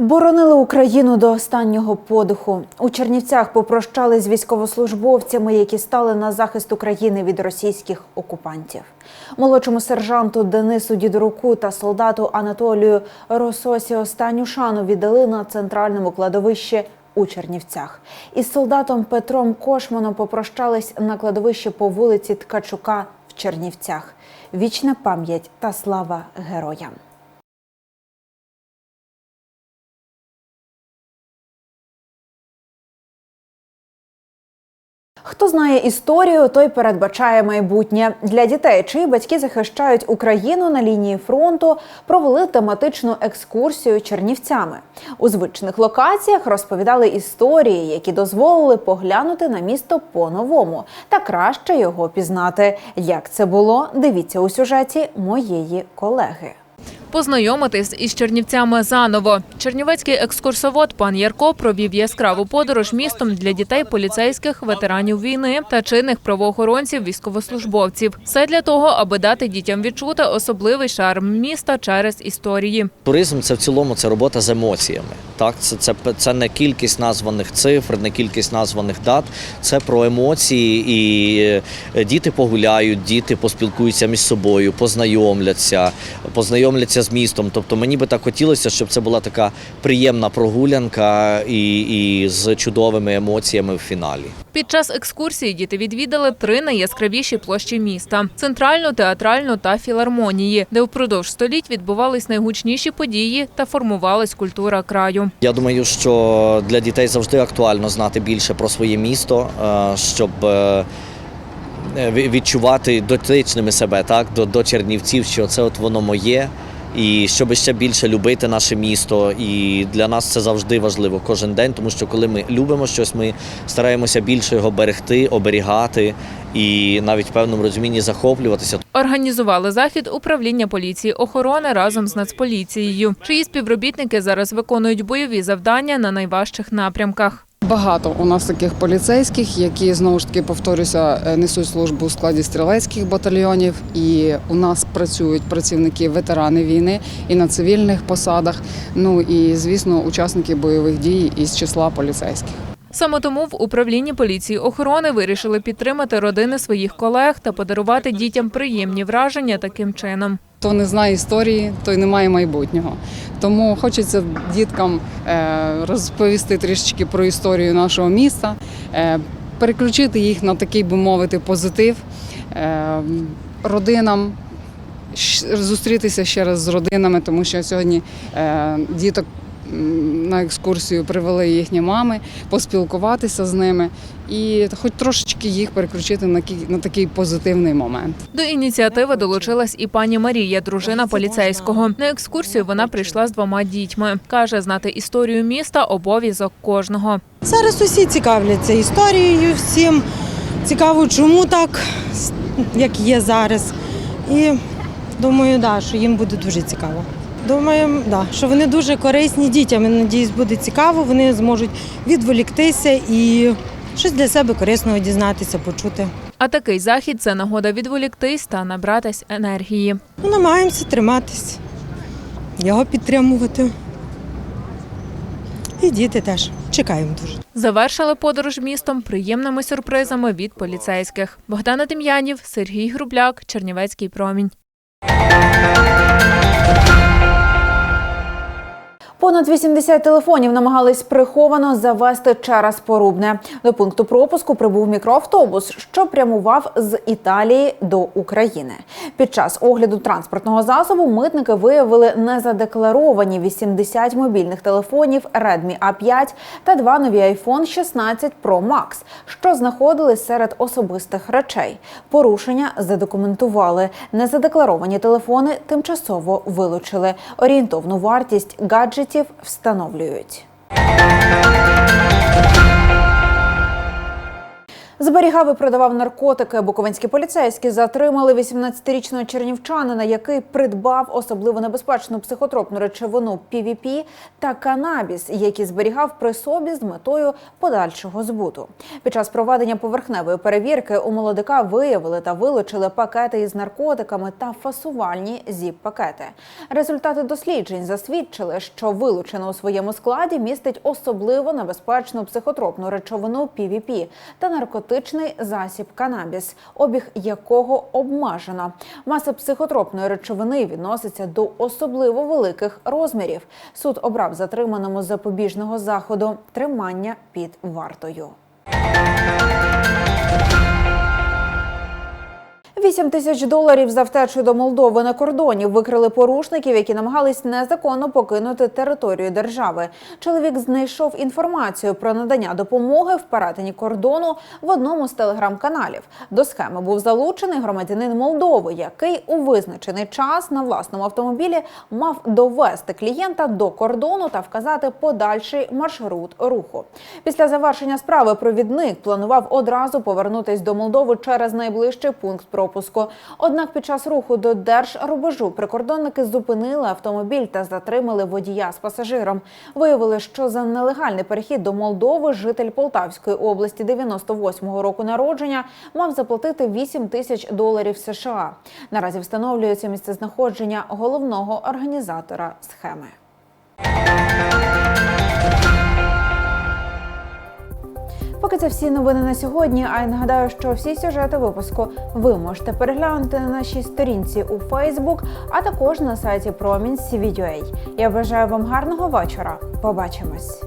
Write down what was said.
Боронили Україну до останнього подиху. У Чернівцях попрощали з військовослужбовцями, які стали на захист України від російських окупантів. Молодшому сержанту Денису Дідоруку та солдату Анатолію Рососі останню шану віддали на центральному кладовищі у Чернівцях. Із солдатом Петром Кошманом попрощались на кладовищі по вулиці Ткачука в Чернівцях. Вічна пам'ять та слава героям. Хто знає історію, той передбачає майбутнє для дітей, чиї батьки захищають Україну на лінії фронту, провели тематичну екскурсію чернівцями. У звичних локаціях розповідали історії, які дозволили поглянути на місто по-новому та краще його пізнати. Як це було? Дивіться у сюжеті моєї колеги. Познайомитись із чернівцями заново. Чернівецький екскурсовод пан Ярко провів яскраву подорож містом для дітей поліцейських, ветеранів війни та чинних правоохоронців, військовослужбовців. Все для того, аби дати дітям відчути особливий шарм міста через історії. Туризм це в цілому це робота з емоціями. Так, це, це, це не кількість названих цифр, не кількість названих дат. Це про емоції, і е, діти погуляють, діти поспілкуються між собою, познайомляться, познайомляться з містом. Тобто мені би так хотілося, щоб це була така приємна прогулянка і, і з чудовими емоціями в фіналі. Під час екскурсії діти відвідали три найяскравіші площі міста: центральну, театральну та філармонії, де впродовж століть відбувались найгучніші події та формувалась культура краю. Я думаю, що для дітей завжди актуально знати більше про своє місто, е, щоб е, відчувати дотичними себе так до, до чернівців, що це от воно моє. І щоб ще більше любити наше місто, і для нас це завжди важливо кожен день, тому що коли ми любимо щось, ми стараємося більше його берегти, оберігати і навіть в певному розумінні захоплюватися. Організували захід управління поліції охорони разом з Нацполіцією, чиї співробітники зараз виконують бойові завдання на найважчих напрямках. Багато у нас таких поліцейських, які знову ж таки повторюся, е, несуть службу у складі стрілецьких батальйонів. І у нас працюють працівники ветерани війни і на цивільних посадах. Ну і звісно, учасники бойових дій із числа поліцейських. Саме тому в управлінні поліції охорони вирішили підтримати родини своїх колег та подарувати дітям приємні враження таким чином. Хто не знає історії, той не має майбутнього. Тому хочеться діткам е, розповісти трішечки про історію нашого міста, е, переключити їх на такий, би мовити, позитив е, родинам. Зустрітися ще раз з родинами, тому що сьогодні діток на екскурсію привели їхні мами, поспілкуватися з ними і хоч трошечки їх переключити на, кі- на такий позитивний момент. До ініціативи долучилась і пані Марія, дружина поліцейського. На екскурсію вона прийшла з двома дітьми. Каже, знати історію міста обов'язок кожного. Зараз усі цікавляться історією, всім цікаво, чому так, як є зараз. І думаю, да, що їм буде дуже цікаво. Думаю, да, що вони дуже корисні дітям. Надіюсь, буде цікаво, вони зможуть відволіктися і щось для себе корисного дізнатися, почути. А такий захід це нагода відволіктись та набратись енергії. Ну, намагаємося триматись, його підтримувати. І діти теж чекаємо дуже. Завершили подорож містом приємними сюрпризами від поліцейських. Богдана Дем'янів, Сергій Грубляк, Чернівецький промінь. Понад 80 телефонів намагались приховано завести через Порубне. До пункту пропуску прибув мікроавтобус, що прямував з Італії до України. Під час огляду транспортного засобу митники виявили незадекларовані 80 мобільних телефонів Redmi A5 та два нові iPhone 16 Pro Max, що знаходились серед особистих речей. Порушення задокументували. Незадекларовані телефони тимчасово вилучили. Орієнтовну вартість гаджетів встановлюють. Зберігав і продавав наркотики. Буковинські поліцейські затримали 18-річного чернівчанина, який придбав особливо небезпечну психотропну речовину PVP та канабіс, які зберігав при собі з метою подальшого збуту. Під час проведення поверхневої перевірки у молодика виявили та вилучили пакети із наркотиками та фасувальні зіп-пакети. Результати досліджень засвідчили, що вилучено у своєму складі містить особливо небезпечну психотропну речовину PVP та наркотичний засіб канабіс, обіг якого обмежено. Маса психотропної речовини відноситься до особливо великих розмірів. Суд обрав затриманому запобіжного заходу тримання під вартою. 8 тисяч доларів за втечу до Молдови на кордоні викрили порушників, які намагались незаконно покинути територію держави. Чоловік знайшов інформацію про надання допомоги в перетині кордону в одному з телеграм-каналів. До схеми був залучений громадянин Молдови, який у визначений час на власному автомобілі мав довести клієнта до кордону та вказати подальший маршрут руху. Після завершення справи провідник планував одразу повернутись до Молдови через найближчий пункт пропуску. Однак під час руху до держрубежу прикордонники зупинили автомобіль та затримали водія з пасажиром. Виявили, що за нелегальний перехід до Молдови житель Полтавської області 98-го року народження мав заплатити 8 тисяч доларів США. Наразі встановлюється місцезнаходження головного організатора схеми. поки це всі новини на сьогодні. А я нагадаю, що всі сюжети випуску ви можете переглянути на нашій сторінці у Фейсбук, а також на сайті Promin.cv.ua. Я бажаю вам гарного вечора. Побачимось.